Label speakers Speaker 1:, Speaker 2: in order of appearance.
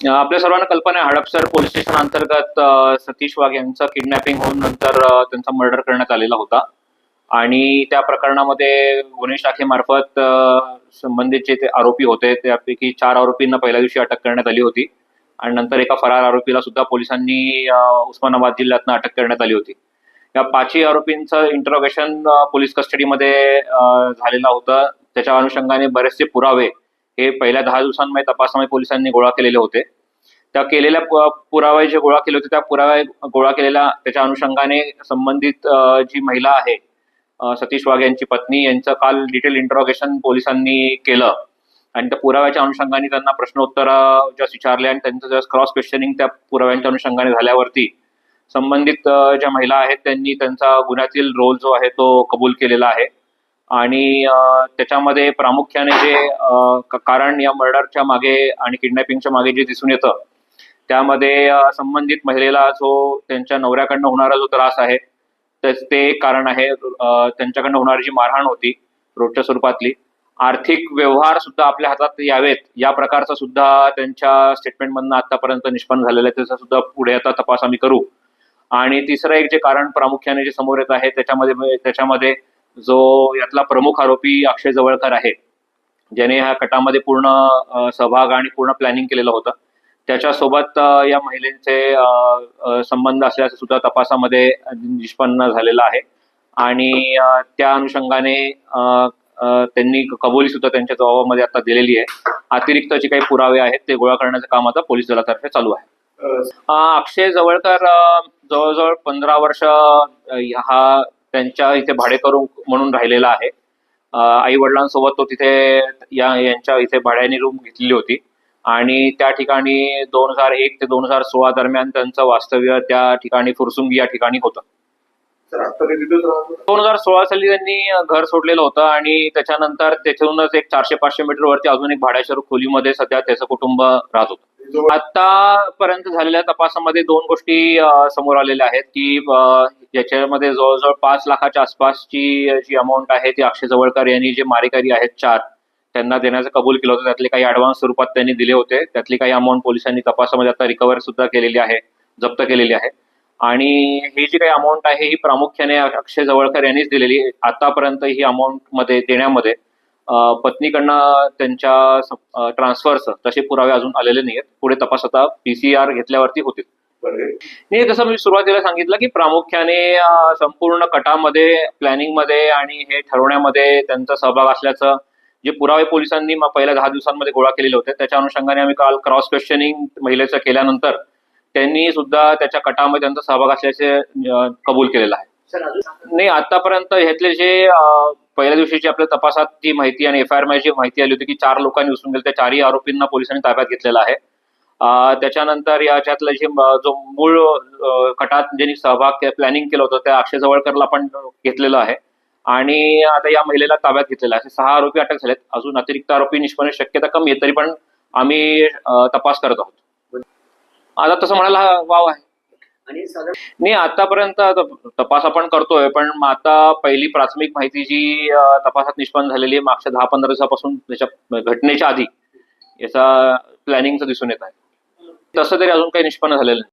Speaker 1: आपल्या सर्वांना कल्पना आहे हडपसर पोलीस स्टेशन अंतर्गत सतीश वाघ यांचं किडनॅपिंग होऊन नंतर त्यांचा मर्डर करण्यात आलेला होता. आणि त्या प्रकरणामध्ये गुन्हे शाखेमार्फत संबंधित जे ते आरोपी होते त्यापैकी चार आरोपींना पहिल्या दिवशी अटक करण्यात आली होती. आणि नंतर एका फरार आरोपीला सुद्धा पोलिसांनी उस्मानाबाद जिल्ह्यातनं अटक करण्यात आली होती. या पाचही आरोपींचं इंटरोगेशन पोलीस कस्टडीमध्ये झालेलं होतं. त्याच्या अनुषंगाने बरेचसे पुरावे हे पहिल्या दहा दिवसांमध्ये तपासामध्ये पोलिसांनी गोळा केलेले होते. त्या केलेल्या पुरावे जे गोळा केले होते त्या पुरावे गोळा केलेल्या त्याच्या अनुषंगाने संबंधित जी महिला आहे सतीश वाघ यांची पत्नी यांचं काल डिटेल इंटरॉगेशन पोलिसांनी केलं. आणि त्या पुराव्याच्या अनुषंगाने त्यांना प्रश्नोत्तर ज्या विचारले आणि त्यांचं ज्या क्रॉस क्वेश्चनिंग त्या पुराव्यांच्या अनुषंगाने झाल्यावरती संबंधित ज्या महिला आहेत त्यांनी त्यांचा गुन्ह्यातील रोल जो आहे तो कबूल केलेला आहे. आणि त्याच्यामध्ये प्रामुख्याने जे कारण या मर्डरच्या मागे आणि किडनॅपिंगच्या मागे जे दिसून येतं त्यामध्ये संबंधित महिलेला जो त्यांच्या नवऱ्याकडनं होणारा जो त्रास आहे ते एक कारण आहे. त्यांच्याकडनं होणारी जी मारहाण होती रोजच्या स्वरूपातली आर्थिक व्यवहार सुद्धा आपल्या हातात यावेत. या प्रकारचा सुद्धा त्यांच्या स्टेटमेंटमधनं आतापर्यंत निष्पन्न झालेलं आहे. त्याचा सुद्धा पुढे आता तपास आम्ही करू. आणि तिसरं एक जे कारण प्रामुख्याने जे समोर येत आहे त्याच्यामध्ये त्याच्यामध्ये जो यातला प्रमुख आरोपी अक्षय जवळकर आहे ज्याने ह्या कटामध्ये पूर्ण सहभाग आणि पूर्ण प्लॅनिंग केलेलं होतं. त्याच्यासोबत या महिलेचे संबंध असल्याचं सुद्धा तपासामध्ये निष्पन्न झालेलं आहे. आणि त्या अनुषंगाने त्यांनी कबुली सुद्धा त्यांच्या जबाबामध्ये आता दिलेली आहे. अतिरिक्त जे काही पुरावे आहेत ते गोळा करण्याचं काम आता पोलीस दलातर्फे चालू आहे. अक्षय जवळकर जवळजवळ पंधरा वर्ष हा त्यांच्या इथे भाडेकरू म्हणून राहिलेला आहे. आई वडिलांसोबत तो तिथे या यांच्या इथे भाड्याने रूम घेतलेली होती. आणि त्या ठिकाणी दोन हजार एक ते दोन हजार सोळा दरम्यान त्यांचं वास्तव्य त्या ठिकाणी फुरसुंगी या ठिकाणी होतं. दोन हजार सोळा साली त्यांनी घर सोडलेलं होतं आणि त्याच्यानंतर त्याच्याहूनच एक चारशे पाचशे मीटर वरती अजून एक भाड्याच्या खोलीमध्ये सध्या त्याचं कुटुंब राहत होतं. आतापर्यंत झालेल्या तपासामध्ये दोन गोष्टी समोर आलेल्या आहेत की ज्याच्यामध्ये याच्यामध्ये जवळजवळ पाच लाखाच्या आसपासची जी अमाऊंट आहे ती अक्षय जवळकर यांनी जे मारेकरी आहेत चार त्यांना देण्याचं कबूल केलं होतं. त्यातले काही ऍडव्हान्स स्वरूपात त्यांनी दिले होते. त्यातली काही अमाऊंट पोलिसांनी तपासामध्ये आता रिकव्हर सुद्धा केलेली आहे जप्त केलेली आहे. आणि ही जी काही अमाऊंट आहे ही प्रामुख्याने अक्षय जवळकर यांनीच दिलेली आतापर्यंत ही अमाऊंटमध्ये देण्यामध्ये पत्नीकडनं त्यांच्या ट्रान्सफरचं तसे पुरावे अजून आलेले नाहीत पुढे तपास आता पीसीआर घेतल्यावरती होतील. मी जसं मी सुरुवातीला सांगितलं की प्रामुख्याने संपूर्ण कटामध्ये प्लॅनिंगमध्ये आणि हे ठरवण्यामध्ये त्यांचा सहभाग असल्याचं जे पुरावे पोलिसांनी पहिल्या दहा दिवसांमध्ये गोळा केलेले होते त्याच्या अनुषंगाने आम्ही काल क्रॉस क्वेश्चनिंग महिलेचं केल्यानंतर त्यांनी सुद्धा त्याच्या कटामध्ये त्यांचा सहभाग असल्याचे कबूल केलेलं आहे. नाही आतापर्यंत ह्यातले जे पहिल्या दिवशीची आपल्या तपासात जी माहिती आणि एफ आय आर जी माहिती आली होती की चार लोकांनी उचलून गेले त्या चारही आरोपींना पोलिसांनी ताब्यात घेतलेला आहे. त्याच्यानंतर याच्यातलं जे जो मूळ कटात ज्यांनी सहभाग प्लॅनिंग केलं होतं त्या अक्षय जवळकरला पण घेतलेलं आहे. आणि आता या महिलेला ताब्यात घेतलेला असे सहा आरोपी अटक झालेत. अजून अतिरिक्त आरोपी निष्पन्न शक्यता कमी आहे तरी पण आम्ही तपास करत आहोत. आता तसं म्हणायला वाव आहे. नाही आतापर्यंत तपास आपण करतोय पण आता पहिली प्राथमिक माहिती जी तपासात निष्पन्न झालेली आहे मागच्या दहा पंधरा दिवसापासून त्याच्या घटनेच्या आधी याचा प्लॅनिंगचं दिसून येत आहे. तसं तरी अजून काही निष्पन्न झालेलं नाही.